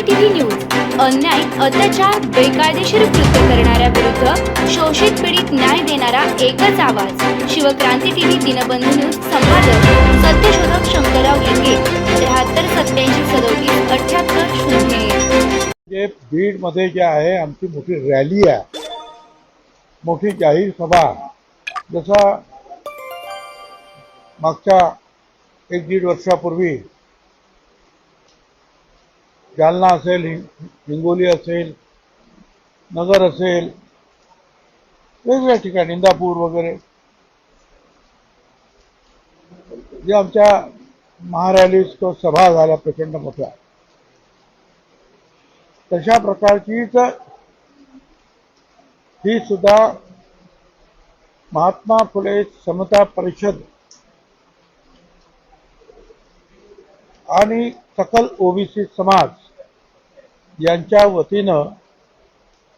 क्रांती news. अन्याय अत्याचार बेकायदेशीर कृत्य करणाऱ्या विरुद्ध शोषित पीडित न्याय देणारा एकच आवाज. शिवक्रांती टीव्ही दिनबंधू न्यूज संपादक सत्यशोधक शंकरराव लिंगे त्र्याहत्तर सत्याऐंशी सदोतीस अठ्याहत्तर शून्य एक. जे बीडमध्ये जे आहे आमची मोठी रॅली आहे. मोठी जाहीर सभा. जसा मागच्या एक दीड वर्षापूर्वी जालना असेल हिंगोली असेल नगर असेल वेगवेगळ्या ठिकाणी इंदापूर वगैरे. जे आमच्या महारॅलीज तो सभा झाल्या प्रचंड मोठ्या तशा प्रकारचीच ही सुद्धा महात्मा फुले समता परिषद आणि सकल ओबीसी समाज यांच्या वतीनं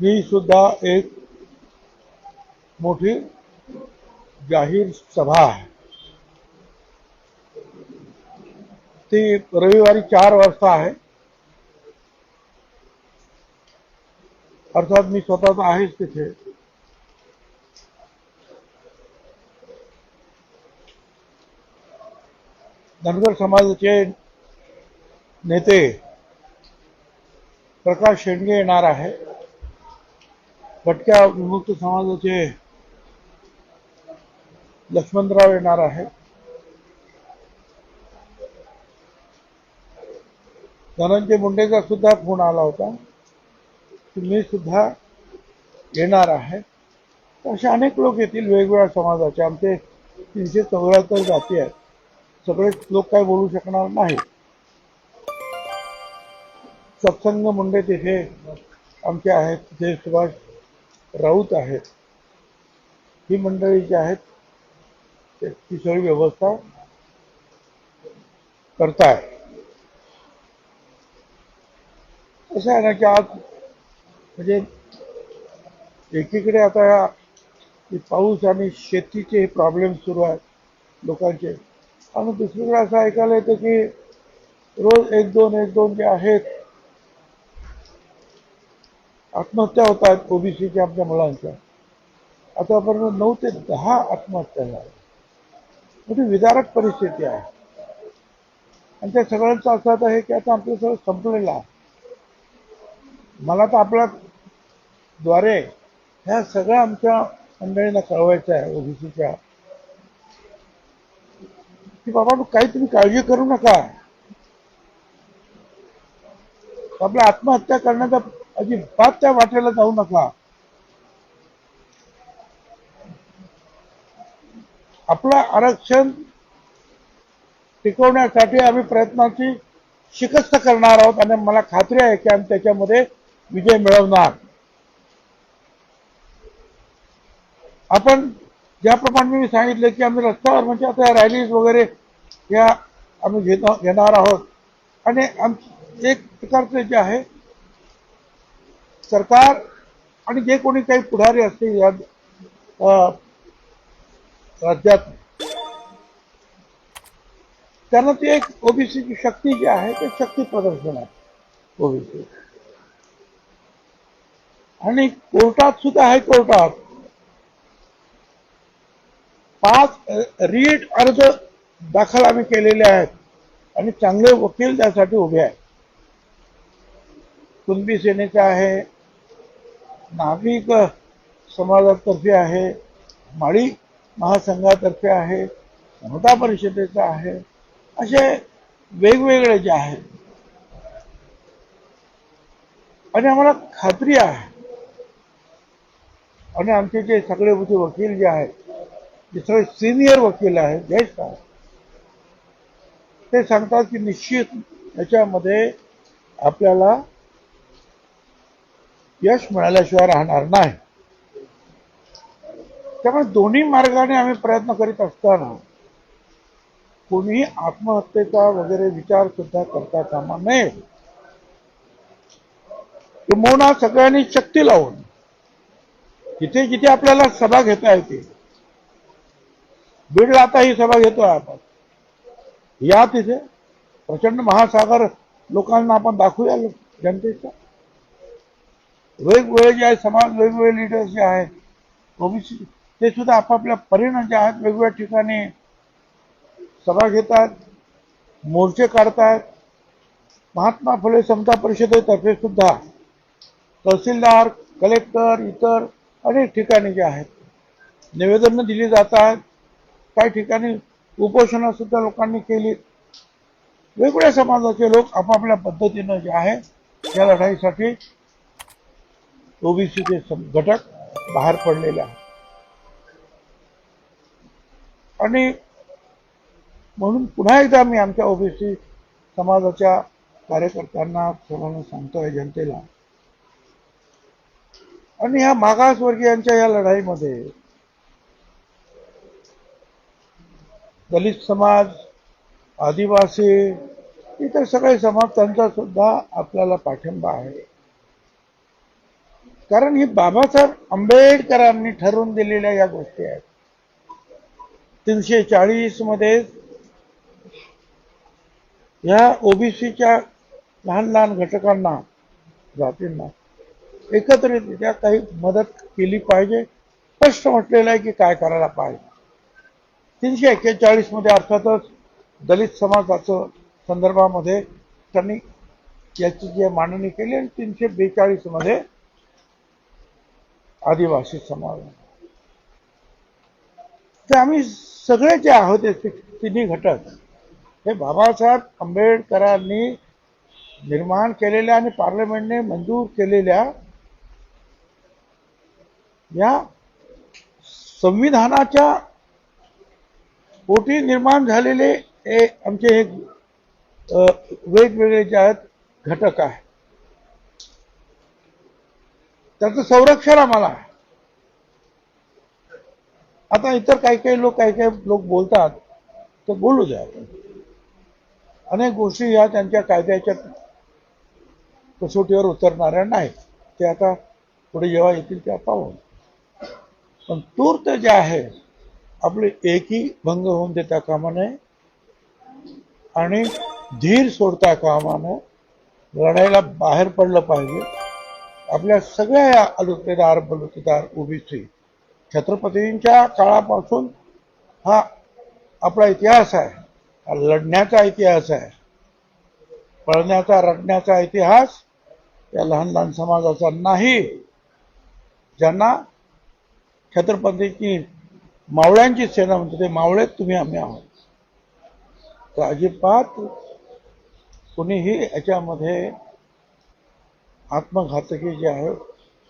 मी सुद्धा एक मोठी जाहीर सभा आहे. ती रविवारी चार वाजता आहे. अर्थात मी स्वतः आहेच तिथे. धनगर समाजाचे नेते प्रकाश शेंडगे येणार आहे. भटक्या विमुक्त समाजाचे लक्ष्मणराव येणार आहे. धनंजय मुंडेचा सुद्धा फोन आला होता. तुम्ही सुद्धा येणार आहे. असे अनेक लोक येतील वेगवेगळ्या समाजाचे. आमचे तीनशे चौऱ्याहत्तर जाती आहेत. सगळे लोक काही बोलू शकणार नाहीत. सत्संग मुंडे तिथे आमचे आहेत तिथे सुभाष राऊत आहेत. ही मंडळी जी आहेत ती सगळी व्यवस्था करताय. कसं आहे ना की आज म्हणजे एकीकडे आता या पाऊस आणि शेतीचे हे प्रॉब्लेम सुरू आहेत लोकांचे. आणि दुसरीकडे असं ऐकायला येतं की रोज एक दोन एक दोन जे आहेत आत्महत्या होत आहेत ओबीसीच्या आपल्या मुलांच्या. आतापर्यंत नऊ ते दहा आत्महत्या झाल्या. मोठी विदारक परिस्थिती आहे. आणि त्या सगळ्यांचं असं आता आहे की आता आपलं सगळं संपलेलं आहे. मला तर आपल्या द्वारे ह्या सगळ्या आमच्या मंडळींना कळवायचं आहे ओबीसीच्या. की बाबा काही तुम्ही काळजी करू नका. आपल्या आत्महत्या करण्याचा अजिबात त्या वाटेला जाऊ नका. आपलं आरक्षण टिकवण्यासाठी आम्ही प्रयत्नाची शिकस्त करणार आहोत आणि मला खात्री आहे की आम्ही त्याच्यामध्ये विजय मिळवणार. आपण ज्याप्रमाणे मी सांगितलं की आम्ही रस्त्यावर म्हणजे आता रॅलीज वगैरे या आम्ही घेत घेणार आहोत. आणि आमची एक प्रकारचे जे आहे सरकार आणि जे कोणी काही पुढारी असतील या राज्यात त्यांना ती एक ओबीसीची शक्ती जी आहे ते शक्ती प्रदर्शन आहे ओबीसी. आणि कोर्टात सुद्धा आहे कोर्टात पाच रीट अर्ज दाखल आम्ही केलेले आहेत आणि चांगले वकील त्यासाठी उभे आहेत. कुणबी सेनेचे आहे नाविक समाजातर्फे आहे माळी महासंघातर्फे आहे समता परिषदेचा आहे असे वेगवेगळे जे आहेत. आणि आम्हाला खात्री आहे. आणि आमचे जे सगळे मोठे वकील जे आहेत जे सगळे सिनियर वकील आहेत ज्येष्ठ आहेत ते सांगतात की निश्चित याच्यामध्ये आपल्याला यश मिळाल्याशिवाय राहणार नाही. त्यामुळे दोन्ही मार्गाने आम्ही प्रयत्न करीत असताना कोणीही आत्महत्येचा वगैरे विचार सुद्धा करता कामा नये. किंबहुना सगळ्यांनी शक्ती लावून जिथे जिथे आपल्याला सभा घेता येते बीडला आता ही सभा घेतोय आपण. या तिथे प्रचंड महासागर लोकांना आपण दाखवूया जनतेचा. वेगवेगळे जे आहे समाज वेगवेगळे लिडर्स जे आहेत ओबीसी ते सुद्धा आपापल्या परिणाम जे आहेत वेगवेगळ्या ठिकाणी सभा घेतात मोर्चे काढतात. महात्मा फुले समता परिषदेतर्फे सुद्धा तहसीलदार कलेक्टर इतर अनेक ठिकाणी जे आहेत निवेदनं दिली जातात. काही ठिकाणी उपोषणं सुद्धा लोकांनी केली. वेगवेगळ्या समाजाचे लोक आपापल्या पद्धतीनं जे आहे या लढाईसाठी ओबीसीचे घटक बाहेर पडलेले आहेत. आणि म्हणून पुन्हा एकदा मी आमच्या ओबीसी समाजाच्या कार्यकर्त्यांना सर्वांना सांगतोय जनतेला. आणि ह्या मागासवर्गीयांच्या या लढाईमध्ये दलित समाज आदिवासी इतर सगळे समाज त्यांचा सुद्धा आपल्याला पाठिंबा आहे. कारण ही बाबासाहेब आंबेडकरांनी ठरवून दिलेल्या या गोष्टी आहेत. तीनशे चाळीसमध्ये या ओबीसीच्या लहान लहान घटकांना जातींना एकत्रितरित्या काही मदत केली पाहिजे. स्पष्ट म्हटलेलं आहे की काय करायला पाहिजे. तीनशे एक्केचाळीसमध्ये अर्थातच दलित समाजाचं संदर्भामध्ये त्यांनी याची जी मांडणी केली आणि तीनशे बेचाळीसमध्ये आदिवासी समाज. तर आम्ही सगळे जे आहोत तिन्ही घटक हे बाबासाहेब आंबेडकरांनी निर्माण केलेल्या आणि पार्लमेंटने मंजूर केलेल्या या संविधानाच्या पोटी निर्माण झालेले हे आमचे हे वेगवेगळे जे आहेत घटक आहे त्याचं संरक्षण आम्हाला आहे. आता इतर काही काही लोक काही काही लोक बोलतात तर बोलू द्या. अनेक गोष्टी या त्यांच्या कायद्याच्या कसोटीवर उतरणाऱ्या नाहीत. ते आता पुढे जेव्हा येतील त्या पाहू. पण तूर्त जे आहे आपले एकही भंग होऊन देता कामा नये आणि धीर सोडता कामा नये. बाहेर पडलं पाहिजे. आपल्या सगळ्या या अलुतेदार बलुतेदार ओबीसी छत्रपतींच्या काळापासून हा आपला इतिहास आहे. हा लढण्याचा इतिहास आहे. पळण्याचा रडण्याचा इतिहास या लहान लहान समाजाचा नाही. ज्यांना छत्रपतीची मावळ्यांची सेना म्हणते ते मावळेत तुम्ही आम्ही आहोत. तर अजिबात कुणीही याच्यामध्ये आत्मघातकी जे आहे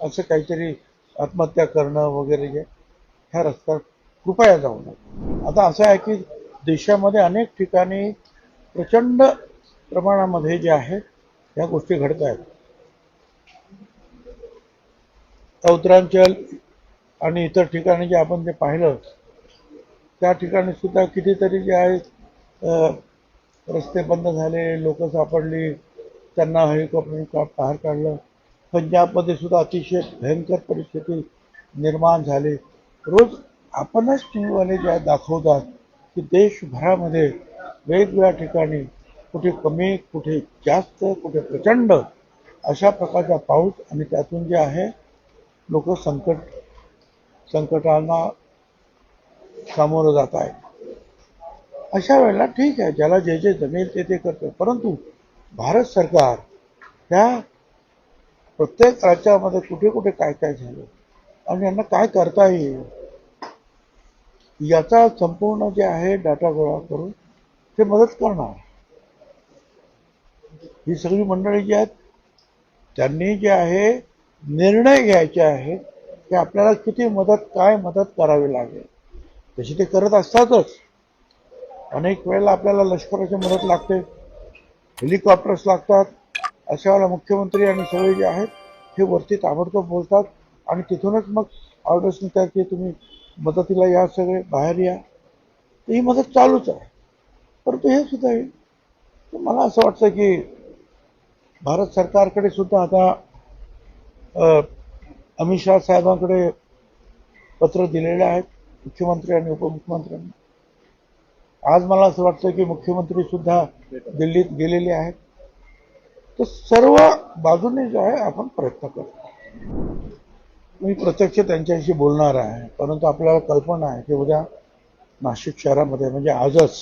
असं काहीतरी आत्महत्या करणं वगैरे जे ह्या रस्त्यात कृपया जाऊ नये. आता असं आहे की देशामध्ये अनेक ठिकाणी प्रचंड प्रमाणामध्ये जे आहे ह्या गोष्टी घडत आहेत. उत्तरांचल आणि इतर ठिकाणी जे आपण जे पाहिलं त्या ठिकाणी सुद्धा कितीतरी जे आहेत रस्ते बंद झाले लोक सापडली त्यांना हेलिकॉप्टरने का बाहेर काढलं. पंजाबमध्ये सुद्धा अतिशय भयंकर परिस्थिती निर्माण झाली. रोज आपणच टी व्हीवाले जे दाखवतात की देशभरामध्ये वेगवेगळ्या ठिकाणी कुठे कमी कुठे जास्त कुठे प्रचंड अशा प्रकारचा पाऊस आणि त्यातून जे आहे लोक संकट संकटांना सामोरं जात आहेत. अशा वेळेला ठीक आहे ज्याला जे जे जमेल ते ते करतं परंतु भारत सरकार त्या प्रत्येक राज्यामध्ये कुठे कुठे काय काय झालं आणि यांना काय करता येईल? याचा संपूर्ण जे आहे डाटा गोळा करून ते मदत करणार. ही सगळी मंडळी जी आहेत त्यांनी जे आहे निर्णय घ्यायचे आहेत की आपल्याला किती मदत काय मदत करावी लागेल? तशी ते करत असतातच. अनेक वेळेला आपल्याला लष्कराची मदत लागते. हेलिकॉप्टर्स लागतात अशा वेळेला मुख्यमंत्री आणि सगळे जे आहेत हे वरती ताबडतोब बोलतात आणि तिथूनच मग ऑर्डर्स निघतात की तुम्ही मदतीला या सगळे बाहेर या. तर ही मदत चालूच आहे. परंतु हे सुद्धा आहे तर मला असं वाटतं की भारत सरकारकडे सुद्धा आता अमित शाह साहेबांकडे पत्र दिलेले आहेत मुख्यमंत्री आणि उपमुख्यमंत्र्यांनी. आज मला असं वाटतं की मुख्यमंत्री सुद्धा दिल्लीत गेलेले आहेत. तर सर्व बाजूने जो आहे आपण प्रयत्न करतो. मी प्रत्यक्ष त्यांच्याशी बोलणार आहे परंतु आपल्याला कल्पना आहे की उद्या नाशिक शहरामध्ये म्हणजे आजच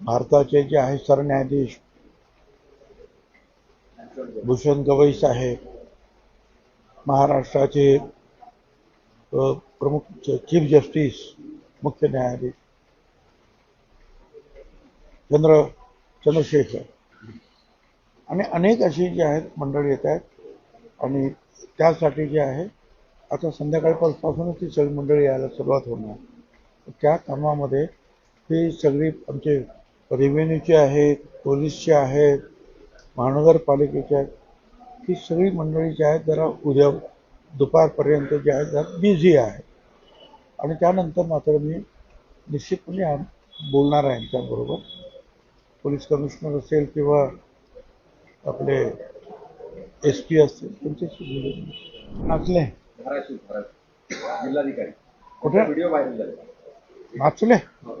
भारताचे जे आहे सरन्यायाधीश भूषण गवई साहेब महाराष्ट्राचे प्रमुख चीफ जस्टिस मुख्य न्यायाधीश चंद्र चंद्रशेखर. आणि अनेक अशी जी आहेत मंडळी येत आहेत. आणि त्यासाठी जे आहे आता संध्याकाळपासूनच ती सगळी मंडळी यायला सुरुवात होणार. त्या कामामध्ये ही सगळी आमचे रेव्हेन्यूचे आहेत पोलीसचे आहेत महानगरपालिकेचे आहेत. ही सगळी मंडळी जी आहेत जरा उद्या दुपारपर्यंत जे आहेत जरा बिझी आहे. आणि त्यानंतर मात्र मी निश्चितपणे बोलणार आहे यांच्याबरोबर. पोलीस कमिशनर असेल किंवा आपले एस पी असतील त्यांच्याशी नाचले. जिल्हाधिकारी. कुठे? व्हिडिओ व्हायरल झाले. नाचले.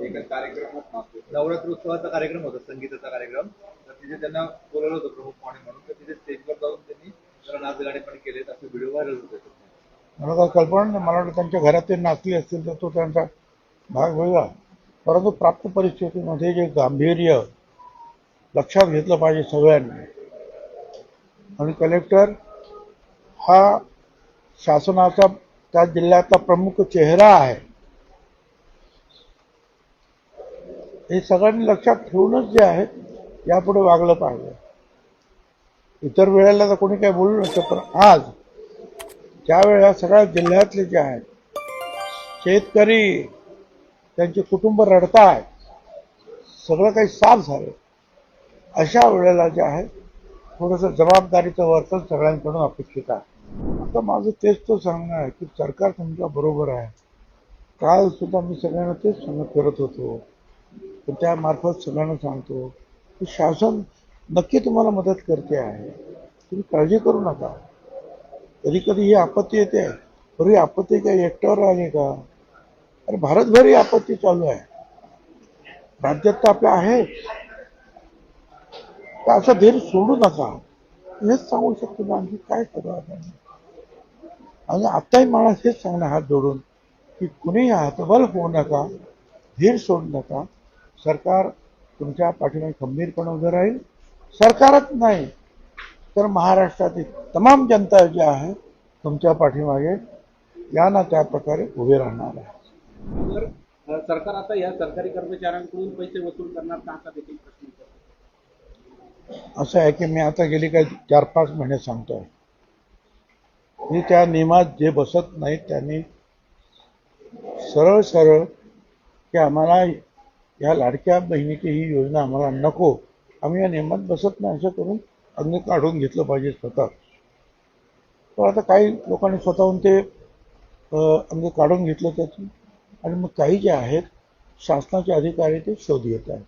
एका कार्यक्रमात नवरात्रोत्सवाचा कार्यक्रम होता संगीताचा कार्यक्रम. तर तिथे त्यांना बोलवलं होतं प्रमुख पाहुणे म्हणून. तर तिथे स्टेजवर जाऊन त्यांनी जरा नाच गाणे पण केलेत. असे व्हिडिओ व्हायरल होते. मला काय कल्पना नाही. मला वाटतं त्यांच्या घरात ते नाचले असतील तर तो त्यांचा भाग वेगळा. परंतु प्राप्त परिस्थितीमध्ये जे गांभीर्य लक्षात घेतलं पाहिजे सगळ्यांनी. आणि कलेक्टर हा शासनाचा त्या जिल्ह्याचा प्रमुख चेहरा आहे. हे सगळ्यांनी लक्षात ठेवूनच जे आहे यापुढे वागलं पाहिजे. इतर वेळेला तर कोणी काही बोलू नसतं पण आज त्यावेळेला सगळ्या जिल्ह्यातले जे आहेत शेतकरी त्यांचे कुटुंब रडतायत सगळं काही साफ झालं अशा वेळेला जे आहे थोडंसं जबाबदारीचं वर्तन सगळ्यांकडून अपेक्षित आहे. आता माझं तेच तो सांगणं आहे की सरकार तुमच्या बरोबर आहे. काल सुद्धा मी सगळ्यांना तेच सांगत करत होतो. पण त्यामार्फत सगळ्यांना सांगतो की शासन नक्की तुम्हाला मदत करते आहे. तुम्ही काळजी करू नका. कधी कधी ही आपत्ती येते बरं ही आपत्ती काय एकट्यावर आली का? अरे भारतभर ही आपत्ती चालू आहे. राज्यात तर आपल्या आहे असं धीर सोडू नका हेच सांगू शकतो ना आणखी काय करू आपण आणि आताही मला हेच सांगणं हात जोडून की कुणीही हातबल होऊ नका धीर सोडू नका. सरकार तुमच्या पाठीमागे खंबीरपणे उभं राहील. सरकारच नाही तर महाराष्ट्रातील तमाम जनता जी आहे तुमच्या पाठीमागे या ना त्या प्रकारे उभे राहणार आहे. सरकार आता या सरकारी कर्मचाऱ्यांकडून पैसे वसूल करणार का देखील असं आहे की मी आता गेली काही चार पाच महिने सांगतोय. की त्या नियमात जे बसत नाहीत त्यांनी सरळ सरळ की आम्हाला या लाडक्या बहिणीची ही योजना आम्हाला नको. आम्ही या नियमात बसत नाही असं करून अंग काढून घेतलं पाहिजे स्वतः. पण आता काही लोकांनी स्वतःहून ते अंग काढून घेतलं त्याची आणि मग काही जे आहेत शासनाचे अधिकारी ते शोध घेत आहेत.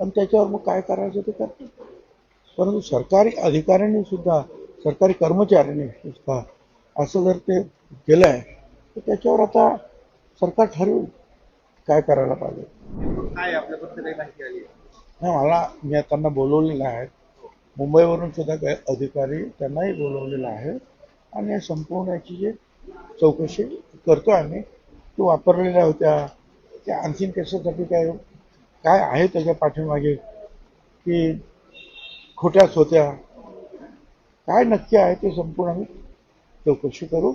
आणि त्याच्यावर मग काय करायचं ते करतात. परंतु सरकारी अधिकाऱ्यांनी सुद्धा सरकारी कर्मचाऱ्यांनी सुद्धा असं जर ते केलं आहे तर त्याच्यावर आता सरकार ठरवेल काय करायला पाहिजे. काय आपल्यापर्यंत काही माहिती आली आहे? नाही मला मी त्यांना बोलवलेलं आहे. मुंबईवरून सुद्धा काही अधिकारी त्यांनाही बोलवलेलं आहे. आणि या संपूर्ण याची जे चौकशी करतो आम्ही ती वापरलेल्या होत्या. त्या आणखीन कशासाठी काय काय आहे त्याच्या पाठीमागे? की खोट्याच होत्या काय नक्की आहे ते संपूर्ण आम्ही चौकशी करू.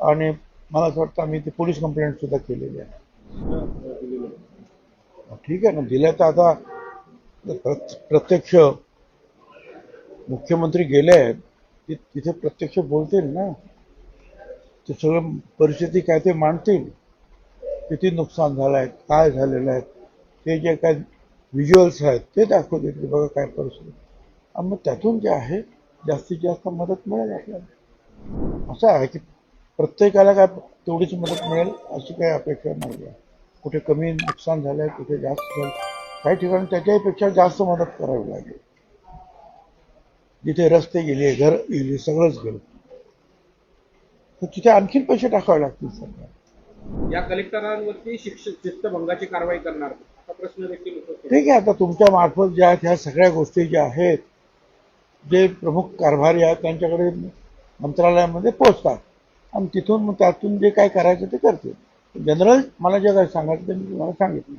आणि मला असं वाटतं आम्ही ती पोलीस कंप्लेंट सुद्धा केलेली आहे. ठीक आहे ना दिल्या तर आता प्रत्यक्ष मुख्यमंत्री गेले आहेत ति- तिथे प्रत्यक्ष बोलतील ना. ते सगळं परिस्थिती काय ते मांडतील. किती नुकसान झालं आहे काय झालेलं आहे? ते जे काय व्हिज्युअल्स आहेत ते दाखवतील की बघा काय परिस्थिती आणि मग त्यातून जे आहे जास्तीत जास्त मदत मिळेल आपल्याला. असं आहे की प्रत्येकाला काय तेवढीच मदत मिळेल अशी काही अपेक्षा नाही आहे कुठे कमी नुकसान झालंय कुठे जास्त झालं काही ठिकाणी त्याच्याहीपेक्षा जास्त मदत करावी लागेल. जिथे रस्ते गेले घर गेले सगळंच गेलं तर तिथे आणखीन पैसे टाकावे लागतील सरकार. या कलेक्टरांवरती शिक्षक शिस्तभंगाची कारवाई करणार. ठीक आहे आता तुमच्या मार्फत ज्या आहेत ह्या सगळ्या गोष्टी ज्या आहेत जे प्रमुख कारभारी आहेत त्यांच्याकडे मंत्रालयामध्ये पोहोचतात. आणि तिथून मग त्यातून जे काय करायचं ते करते जनरल मला जे काय सांगायचं ते मी तुम्हाला सांगितलं.